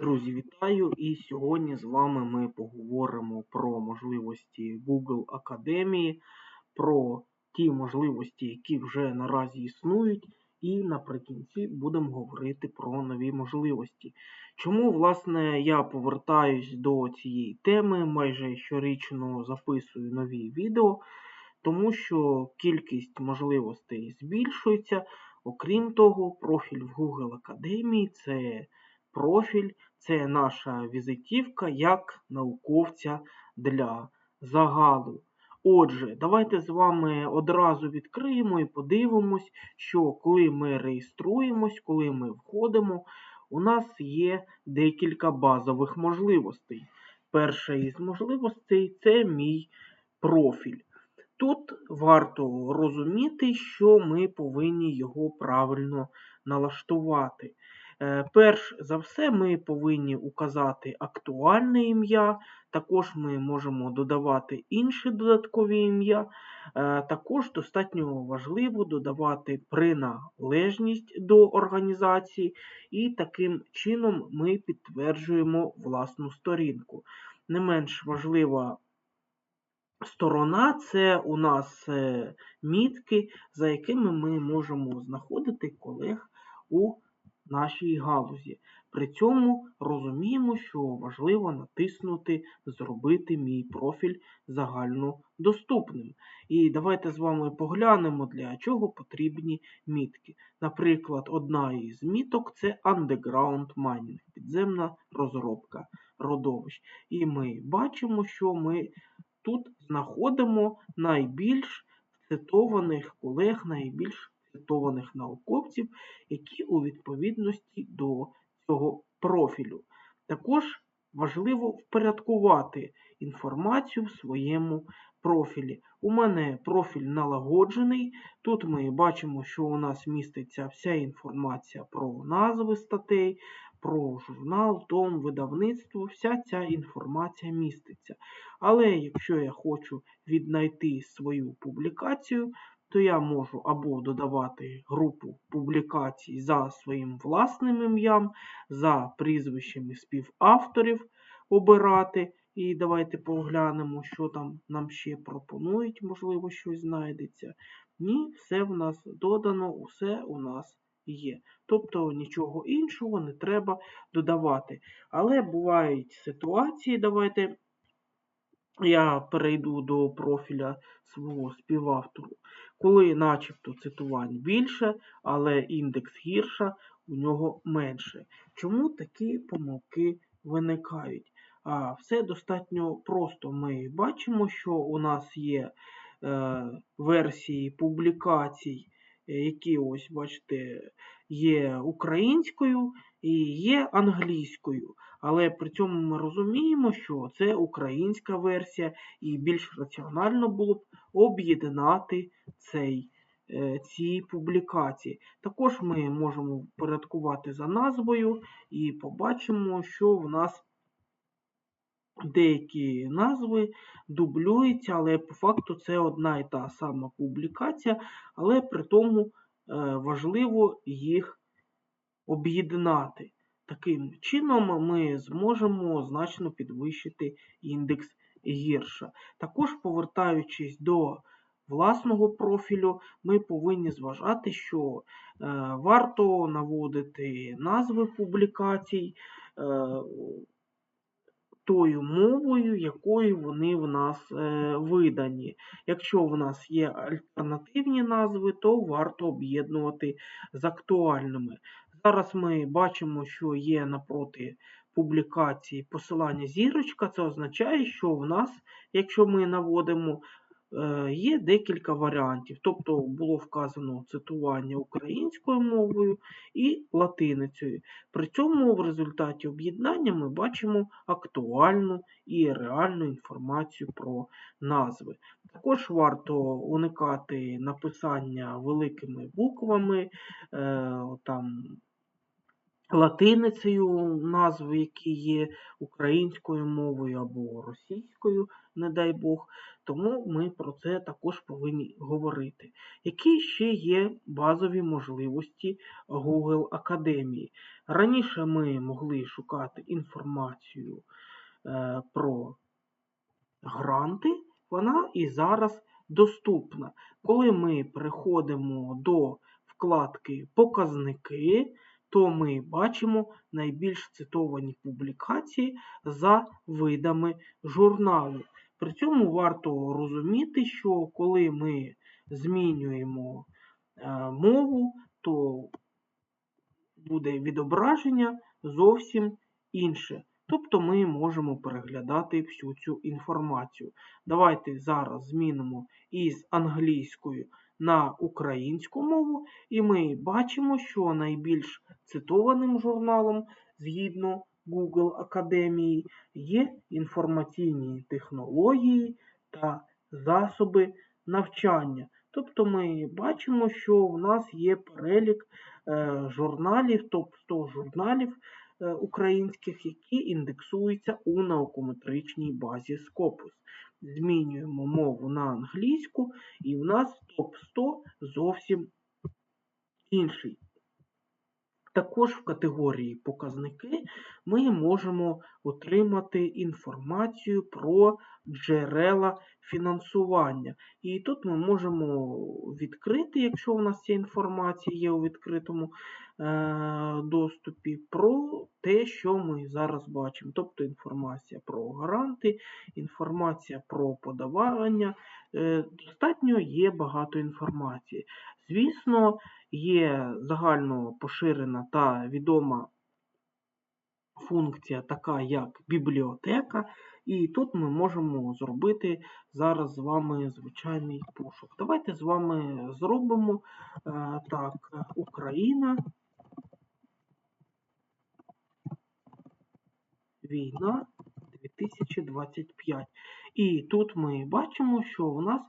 Друзі, вітаю! І сьогодні з вами ми поговоримо про можливості Google Академії, про ті можливості, які вже наразі існують, і наприкінці будемо говорити про нові можливості. Чому, власне, я повертаюсь до цієї теми, майже щорічно записую нові відео, тому що кількість можливостей збільшується. Окрім того, профіль в Google Академії це профіль це наша візитівка як науковця для загалу. Отже, давайте з вами одразу відкриємо і подивимось, що коли ми реєструємось, коли ми входимо, у нас є декілька базових можливостей. Перша із можливостей це мій профіль. Тут варто розуміти, що ми повинні його правильно налаштувати. Е, перш за все, ми повинні указати актуальне ім'я, також ми можемо додавати інші додаткові ім'я. Е, також достатньо важливо додавати приналежність до організації, і таким чином ми підтверджуємо власну сторінку. Не менш важлива сторона це у нас е, мітки, за якими ми можемо знаходити колег у нашій галузі. При цьому розуміємо, що важливо натиснути Зробити мій профіль загальнодоступним. І давайте з вами поглянемо, для чого потрібні мітки. Наприклад, одна із міток це Underground Mining, підземна розробка родовищ. І ми бачимо, що ми тут знаходимо найбільш цитованих колег, найбільш цитованих науковців, які у відповідності до цього профілю. Також важливо впорядкувати інформацію в своєму профілі. У мене профіль налагоджений. Тут ми бачимо, що у нас міститься вся інформація про назви статей, про журнал, том, видавництво, вся ця інформація міститься. Але якщо я хочу віднайти свою публікацію, то я можу або додавати групу публікацій за своїм власним ім'ям, за прізвищами співавторів обирати. І давайте поглянемо, що там нам ще пропонують, можливо, щось знайдеться. Ні, все в нас додано, усе у нас є. Тобто нічого іншого не треба додавати. Але бувають ситуації, давайте я перейду до профіля свого співавтору, коли начебто цитувань більше, але індекс гірша, у нього менше. Чому такі помилки виникають? А Все достатньо просто. Ми бачимо, що у нас є е, версії публікацій, е, які ось, бачите, є українською і є англійською. Але при цьому ми розуміємо, що це українська версія, і більш раціонально було б об'єднати цей, е, ці публікації. Також ми можемо порядкувати за назвою і побачимо, що в нас деякі назви дублюються, але по факту це одна і та сама публікація, але при тому е, важливо їх об'єднати. Таким чином ми зможемо значно підвищити індекс гірша. Також, повертаючись до власного профілю, ми повинні зважати, що е, варто наводити назви публікацій е, тою мовою, якою вони в нас е, видані. Якщо в нас є альтернативні назви, то варто об'єднувати з актуальними. Зараз ми бачимо, що є напроти публікації посилання зірочка. Це означає, що в нас, якщо ми наводимо, е, є декілька варіантів. Тобто було вказано цитування українською мовою і латиницею. При цьому в результаті об'єднання ми бачимо актуальну і реальну інформацію про назви. Також варто уникати написання великими буквами. Е, там латиницею назви, які є українською мовою або російською, не дай Бог. Тому ми про це також повинні говорити. Які ще є базові можливості Google Академії? Раніше ми могли шукати інформацію е, про гранти, вона і зараз доступна. Коли ми переходимо до вкладки Показники, то ми бачимо найбільш цитовані публікації за видами журналу. При цьому варто розуміти, що коли ми змінюємо е, мову, то буде відображення зовсім інше. Тобто ми можемо переглядати всю цю інформацію. Давайте зараз змінимо із англійською на українську мову, і ми бачимо, що найбільш цитованим журналом згідно Google Академії є інформаційні технології та засоби навчання. Тобто ми бачимо, що в нас є перелік е, журналів, топ-100 журналів е, українських, які індексуються у наукометричній базі Scopus. Змінюємо мову на англійську, і в нас топ-100 зовсім інший. Також в категорії показники ми можемо отримати інформацію про джерела фінансування. І тут ми можемо відкрити, якщо у нас ця інформація є у відкритому е доступі, про те, що ми зараз бачимо. Тобто інформація про гаранти, інформація про подавання. Е достатньо є багато інформації. Звісно, є загально поширена та відома функція, така як бібліотека, і тут ми можемо зробити зараз з вами звичайний пошук. Давайте з вами зробимо е, так, Україна. Війна 2025. І тут ми бачимо, що у нас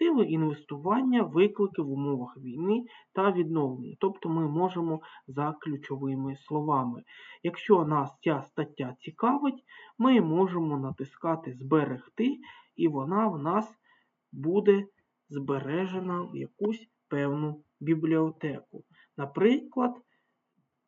перспективи інвестування, виклики в умовах війни та відновлення. Тобто ми можемо за ключовими словами. Якщо нас ця стаття цікавить, ми можемо натискати Зберегти, і вона в нас буде збережена в якусь певну бібліотеку. Наприклад,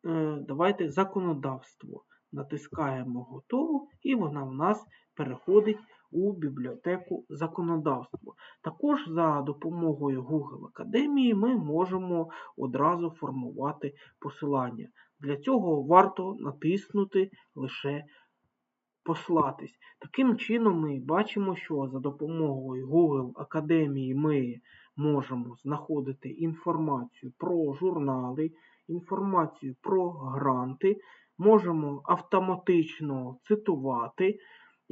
е, давайте законодавство. Натискаємо готово, і вона в нас переходить у бібліотеку законодавства. Також за допомогою Google Академії ми можемо одразу формувати посилання. Для цього варто натиснути лише послатись. Таким чином, ми бачимо, що за допомогою Google Академії ми можемо знаходити інформацію про журнали, інформацію про гранти, можемо автоматично цитувати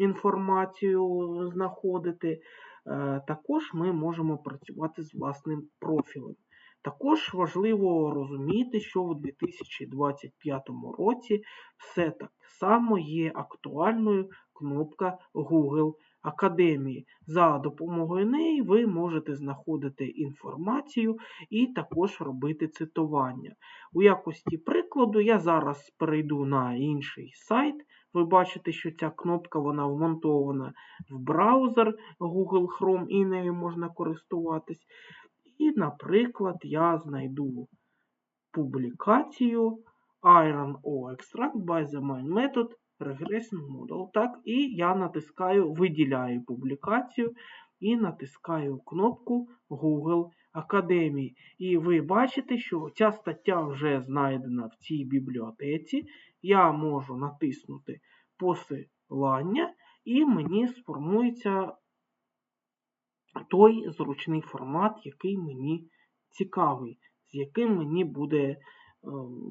інформацію знаходити. Е, також ми можемо працювати з власним профілем. Також важливо розуміти, що у 2025 році все так само є актуальною кнопка Google Академії. За допомогою неї ви можете знаходити інформацію і також робити цитування. У якості прикладу я зараз перейду на інший сайт. Ви бачите, що ця кнопка вона вмонтована в браузер Google Chrome і нею можна користуватись. І, наприклад, я знайду публікацію Iron Ore Extract by the Main Method Regression Model. Так, І я натискаю, виділяю публікацію і натискаю кнопку Google Академії. І ви бачите, що ця стаття вже знайдена в цій бібліотеці. Я можу натиснути посилання, і мені сформується той зручний формат, який мені цікавий, з яким мені буде ем,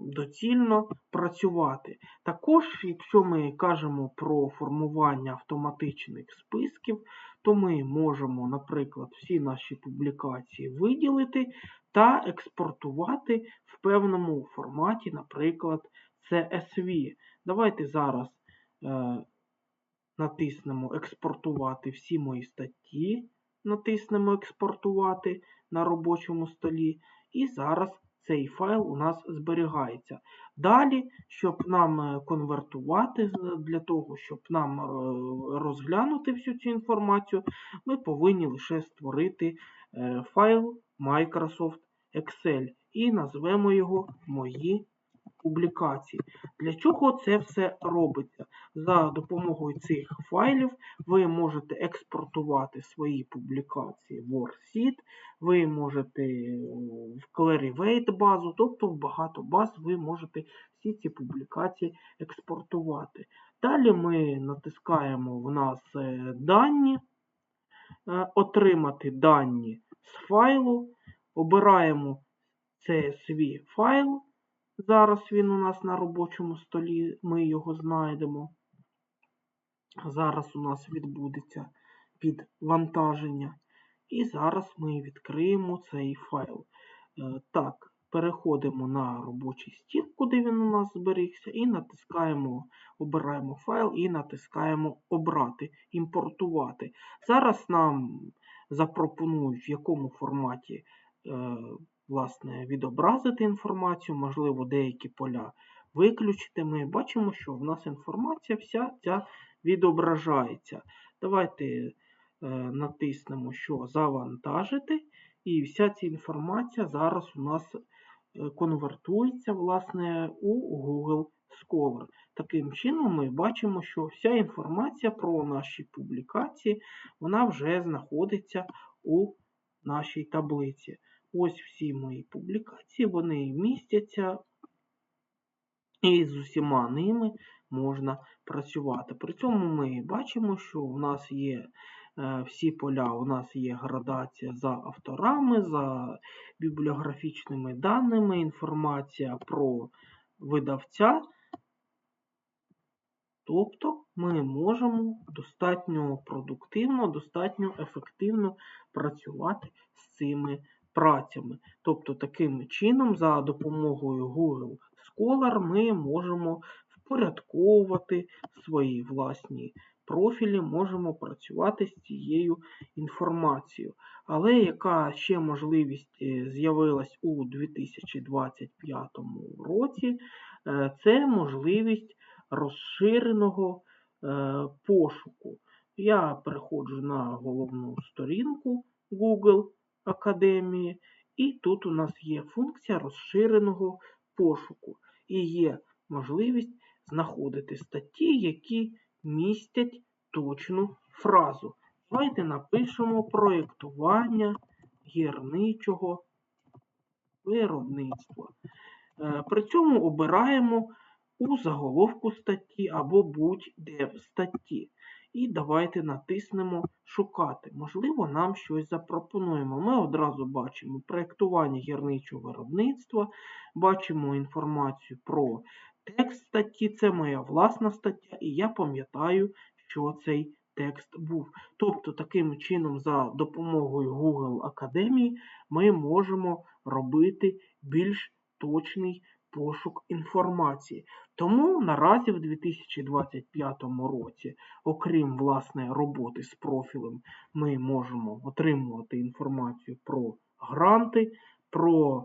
доцільно працювати. Також, якщо ми кажемо про формування автоматичних списків, то ми можемо, наприклад, всі наші публікації виділити та експортувати в певному форматі, наприклад, CSV. Давайте зараз е, натиснемо Експортувати всі мої статті натиснемо Експортувати на робочому столі. І зараз цей файл у нас зберігається. Далі, щоб нам е, конвертувати, для того, щоб нам е, розглянути всю цю інформацію, ми повинні лише створити е, файл Microsoft Excel і назвемо його Мої публікацій. Для чого це все робиться? За допомогою цих файлів ви можете експортувати свої публікації в WordSeed, ви можете в Clarivate базу, тобто в багато баз ви можете всі ці публікації експортувати. Далі ми натискаємо в нас е, дані, е, отримати дані з файлу, обираємо CSV файл. Зараз він у нас на робочому столі, ми його знайдемо. Зараз у нас відбудеться підвантаження. І зараз ми відкриємо цей файл. Е, Так, переходимо на робочий стіл, куди він у нас зберігся, і натискаємо, обираємо файл і натискаємо Обрати, імпортувати. Зараз нам запропонують, в якому форматі е, власне, відобразити інформацію, можливо, деякі поля виключити. Ми бачимо, що в нас інформація вся ця відображається. Давайте е, натиснемо, що завантажити, і вся ця інформація зараз у нас е, конвертується власне, у Google Scholar. Таким чином, ми бачимо, що вся інформація про наші публікації вона вже знаходиться у нашій таблиці. Ось всі мої публікації, вони містяться, і з усіма ними можна працювати. При цьому ми бачимо, що у нас є е, всі поля, у нас є градація за авторами, за бібліографічними даними, інформація про видавця. Тобто ми можемо достатньо продуктивно, достатньо ефективно працювати з цими працями. Тобто, таким чином, за допомогою Google Scholar ми можемо впорядковувати свої власні профілі, можемо працювати з цією інформацією. Але яка ще можливість е, з'явилась у 2025 році, е, це можливість розширеного е, пошуку. Я переходжу на головну сторінку Google Академії, і тут у нас є функція розширеного пошуку. І є можливість знаходити статті, які містять точну фразу. Давайте напишемо проєктування гірничого виробництва. Е, При цьому обираємо у заголовку статті або будь-де в статті. І давайте натиснемо Шукати. Можливо, нам щось запропонуємо. Ми одразу бачимо проєктування гірничого виробництва, бачимо інформацію про текст статті, це моя власна стаття, і я пам'ятаю, що цей текст був. Тобто, таким чином, за допомогою Google Академії, ми можемо робити більш точний пошук інформації. Тому наразі в 2025 році, окрім власне роботи з профілем, ми можемо отримувати інформацію про гранти, про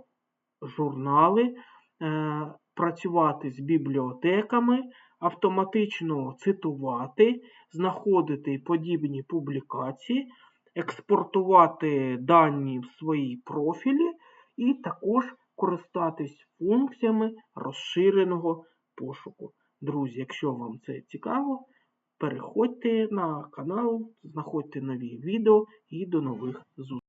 журнали, е, працювати з бібліотеками, автоматично цитувати, знаходити подібні публікації, експортувати дані в свої профілі і також користатись функціями розширеного пошуку. Друзі, якщо вам це цікаво, переходьте на канал, знаходьте нові відео і до нових зустрічей.